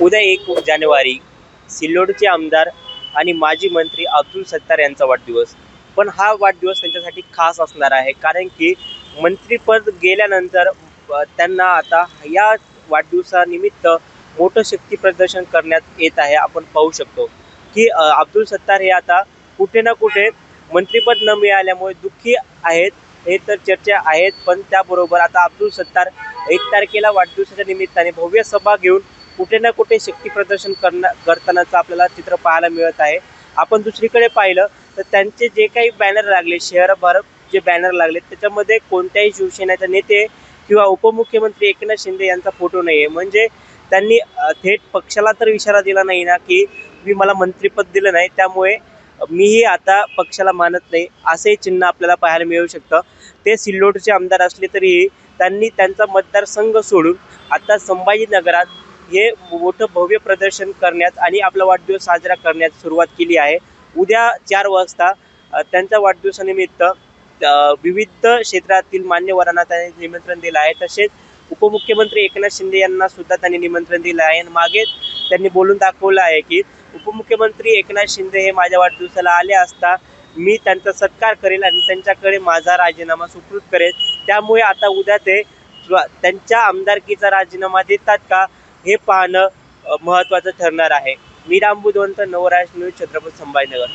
उद्या एक जानेवारी सिल्लोडचे आमदार आणि माजी मंत्री अब्दुल सत्तार यांचा वाढदिवस. पण हा वाढदिवस त्यांच्यासाठी खास असणार आहे कारण की मंत्रीपद गेल्यानंतर त्यांना आता या वाढदिवसानिमित्त मोठं शक्ती प्रदर्शन करण्यात येत आहे आपण पाहू शकतो. की अब्दुल सत्तार हे आता कुठे ना कुठे मंत्रीपद न मिळाल्यामुळे दुःखी आहेत हे तर चर्चा आहेत पण त्याबरोबर आता अब्दुल सत्तार एक तारखेला वाढदिवसाच्या निमित्ताने भव्य सभा घेऊन कुठे ना कुठे शक्ती प्रदर्शन करण्या करतानाचं आपल्याला चित्र पाहायला मिळत आहे. आपण दुसरीकडे पाहिलं तर त्यांचे जे काही बॅनर लागले शहरभर जे बॅनर लागले त्याच्यामध्ये कोणत्याही शिवसेनेचे नेते किंवा उपमुख्यमंत्री एकनाथ शिंदे यांचा फोटो नाही आहे म्हणजे त्यांनी थेट पक्षाला तर इशारा दिला नाही ना की मी मला मंत्रिपद दिलं नाही. त्यामुळे मीही आता पक्षाला मानत नाही. असंही चिन्ह आपल्याला पाहायला मिळू शकतं. ते सिल्लोडचे आमदार असले तरीही त्यांनी त्यांचा मतदारसंघ सोडून आता संभाजीनगरात हे मोठं भव्य प्रदर्शन करण्यात आणि आपला वाढदिवस साजरा करण्यात सुरुवात केली आहे. उद्या चार वाजता त्यांच्या वाढदिवसानिमित्त विविध क्षेत्रातील मान्यवरांना त्यांनी निमंत्रण दिलं आहे. तसेच उपमुख्यमंत्री एकनाथ शिंदे यांना सुद्धा त्यांनी निमंत्रण दिलं आहे. आणि मागे त्यांनी बोलून दाखवलं आहे की उपमुख्यमंत्री एकनाथ शिंदे हे माझ्या वाढदिवसाला आले असता मी त्यांचा सत्कार करेल आणि त्यांच्याकडे माझा राजीनामा सुकृत करेल. त्यामुळे आता उद्या ते त्यांच्या आमदारकीचा राजीनामा देतात का? हे पाहणं महत्त्वाचं ठरणार आहे. मी राम बुधवंत नवराज न्यूज छत्रपती संभाजीनगर.